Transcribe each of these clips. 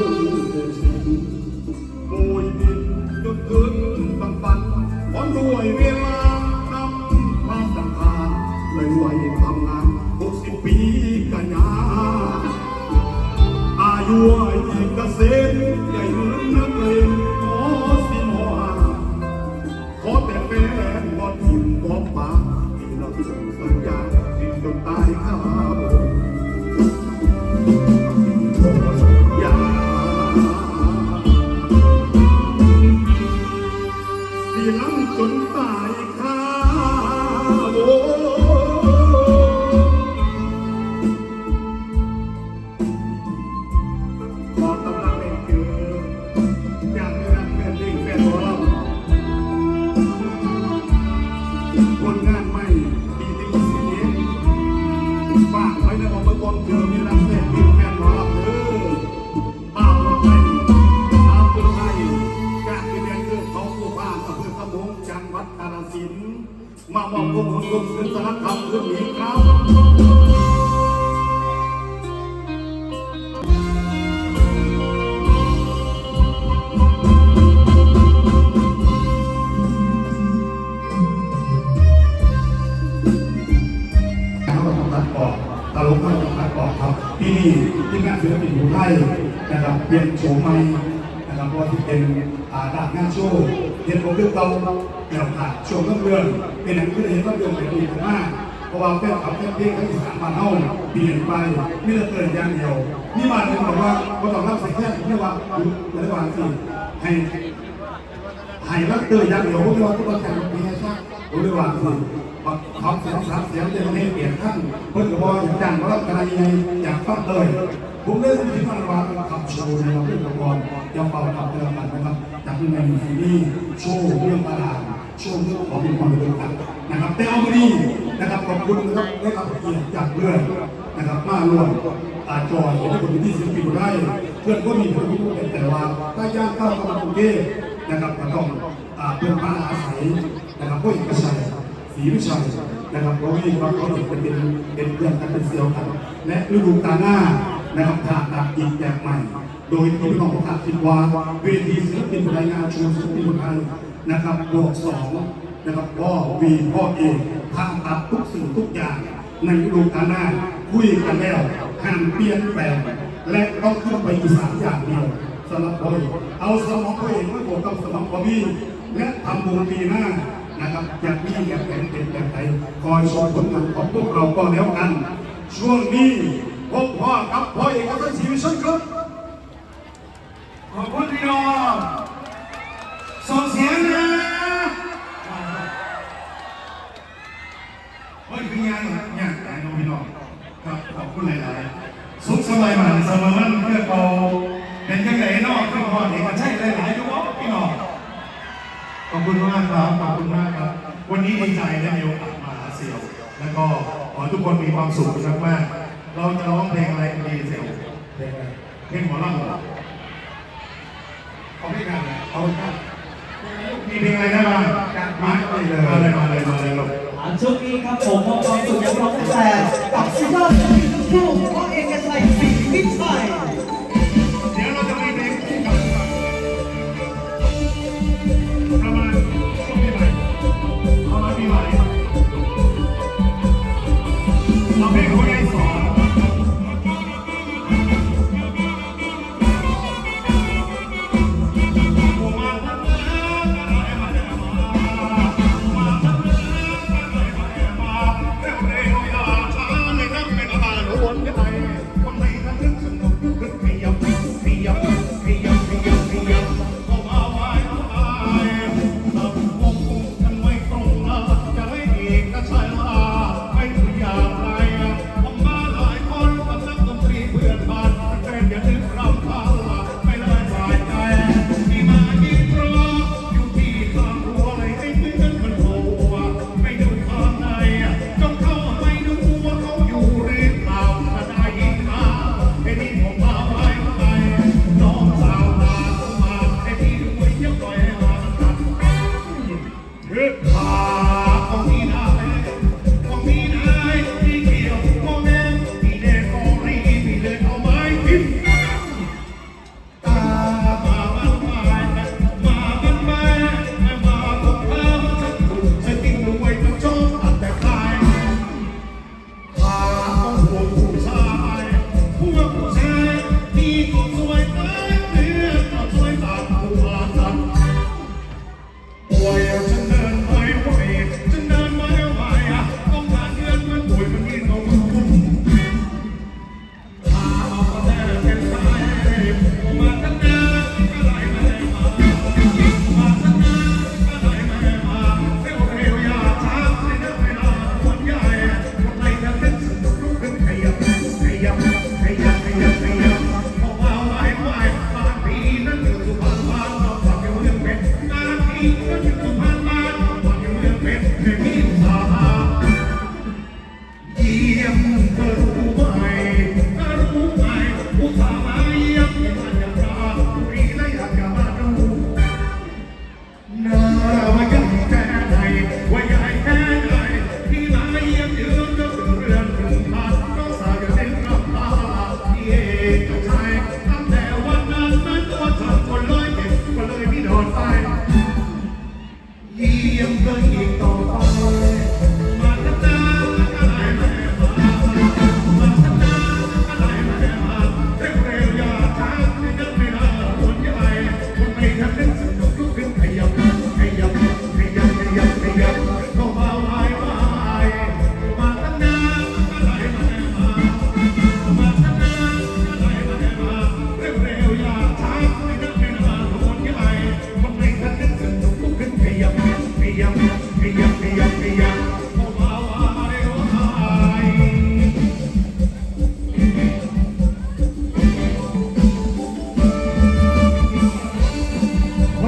ปีระพูเดินสิโบยบินจนถึงฝันฝันพร้อมด้วยเวลานำควาสัมพันธ์เลยวัยทำงานหกสิบปีกันยาอายุอีกเกษตร คืออยากได้รับเงินงแฟนหัวเรานงานใหม่ปีที่สี่เองฝากไว้ในองค์ประกอบเจอมีรับเงินดิ้ มามอบความรู้สึกสารคามเรื่องนี้ครับเขาต้อดตลกเขาต้องตัดออกครับที่นี่ที่งานศิลปินผู้ไทยนะครับเปลี่ยนโฉมใหม่ ว่าที่เป็นอาดาบงาโชว์เห็นผมเรื่องเก่าแล้วขาดช่วงเรื่องเรื่องเป็นอย่างที่เห็นว่าเรื่องเป็นดีมากเพราะว่าแฟนขับแฟนเพลงทั้งสานมานเฮาเปลี่ยนไปไม่ได้เกินอย่างเดียวนี่มาถึงบอกว่าก็ต้องรับใส่แค่ที่ว่าในระหว่างที่ให้ให้รักเตยอย่างเดียวพวกเราทุกคนแข่งมีให้ชักรู้ด้วยว่าคือเขาเสียงสามเสียงจะไม่เปลี่ยนท่านเพื่อนก็บอกอย่างจังว่าอะไรยังไงอยากฟังเลย ผมเล่นที่มันว่าทำโชว์ในเราเรื่องละครยอมเป่ากับเรื่องกันนะครับจากที่ในซีรีส์โชว์เรื่องตลาดโชว์เรื่องของความเป็นกันนะครับแต่เอามาดีนะครับขอบคุณนะครับได้รับเกียรติจากเพื่อนนะครับมาร่วมอาจอยเป็นคนที่ศิลปินได้ เพื่อนก็มีคนที่เป็นแต่ว่าถ้าย่างเข้ามากรุงเทพนะครับก็ต้องเพื่อนบ้าอาศัยนะครับพวกเอกชัยศรีวิชัยนะครับเพราะว่าเขาเขาเป็นเป็นเป็นเพื่อนกันเป็นเซียวกันและฤดูกาลหน้า นะครับถ่ายแบบอีกแบบใหม่ โดยที่พี่น้องประกาศคิดว่าเวทีศิลปินรายงานชว์ศิลปินไทยนะครับบวกสองนะครับพ่อวีพ่อเองทำตัดทุกสิ่งทุกอย่าง ในฤดูกาลหน้าคุยกันแล้วห้ามเปลี่ยนแปลงและต้องขึ้นไปอีสานอย่างเดียวสำหรับพ่อเอกเอาสมองพ่อเอกมาบวกกับสมองพ่อพี่และทำบุญปีหน้านะครับอยากมีอยากเป็นเป็นแบบไหนคอยชมผลงานของพวกเราก็แล้วกัน ช่วงนี้ พบพ่อกับพ่อเอกกับท่านชีวิตชนครับ ขอบคุณพี่น้องส่งเสียงนะเฮ้ยเป็นยังยังไงน้องพี่น้องครับขอบคุณหลายๆสุขสมัยใหม่สมัยมันเพื่อเราเป็นยังไงเนาะพี่น้องเอกชัยหลายๆทุกคนพี่น้องขอบคุณมากครับ ขอบคุณมากครับ วันนี้ดีใจได้มีโอกาสมาหาเสี่ยว แล้วก็ขอทุกคนมีความสุขมากๆ เราจะร้องเพลงอะไรกันดีเสียวเพลงอะไรเพลงหมอลำเหรอเขาไม่กันเขาไม่กันมีเพลงอะไรนะมามาเลยมาเลยมาเลยมาเลยลูกอ่าช่วงนี้ครับผมมอบความสุขยังร้องแต่กับสุดยอดศิล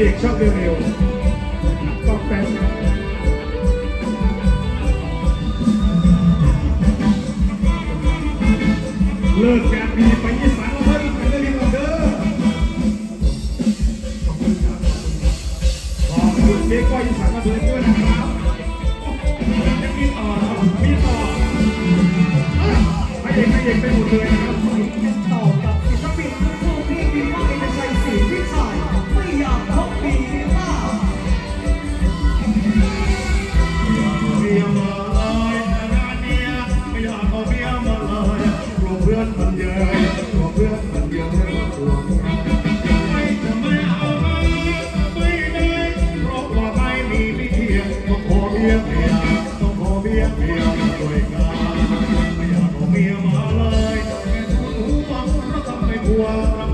เอกชอบเร็วๆก็แป๊บเลิกแกมีไปยี่สานเราเพิ่มไปเรื่อยๆเด้อขอบคุณครับขอบคุณเด็กก้อยยี่สานมาเพิ่มด้วยนะครับยังมีต่อครับมีต่อไม่เอกไม่เอกไปหมดเลยนะครับ เ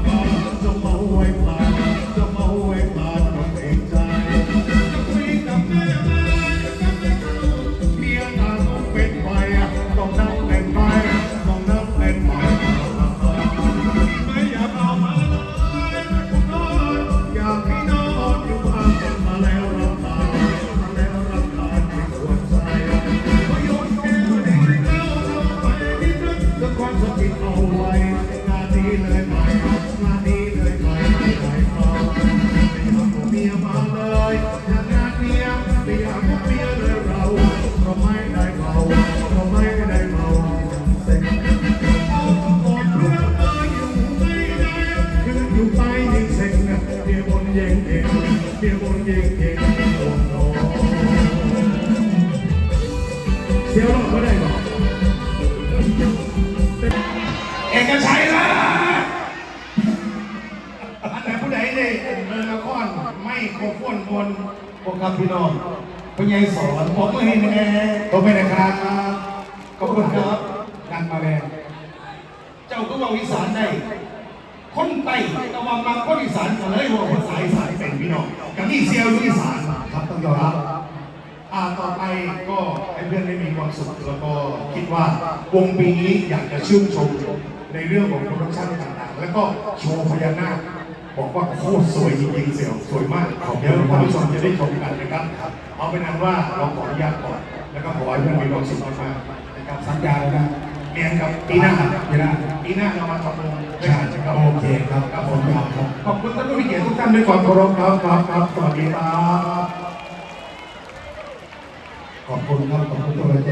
เอกชัยล่ะอันไหนผู้ใดได้เดินละครไม่โคฟนบนพวกครับพี่น้องพญายสอนผมไม่ให้แน่ผมไม่นะครับขอบคุณครับดังมาแล้วเจ้าก็บอกอีสานได้คนไต้ตะวันมาคนอีสานกันเลยว่าภาษาอีสานเป็นพี่น้องกับนี่เซียวอีสานครับต้องยอมรับ อ่าต่อไปก็ให้เพื่อนได้มีความสุขแล้วก็คิดว่าวงปีนี้อยากจะชื่นชมในเรื่องของโปรดักชั่นต่างๆ แล้วก็โชว์พญานาคบอกว่าโคตรสวยจริงๆเสียวสวยมากเดี๋ยวท่านผู้ชมจะได้ชมกันนะครับ เอาเป็นนั้นว่าเราขออนุญาตก่อน แล้วก็ขอให้เพื่อนมีความสุขมากๆนะครับสัญญาเลยนะเรียนกับปีหน้าปีหน้าปีหน้าเรามาทำวงด้วยใช่กันนะครับโอเคครับครับผมครับขอบคุณท่านผู้มีเกียรติทุกท่านด้วยความเคารพครับครับครับสวัสดีครับ ขอบคุณครับขอบคุณทุกกำลังใจ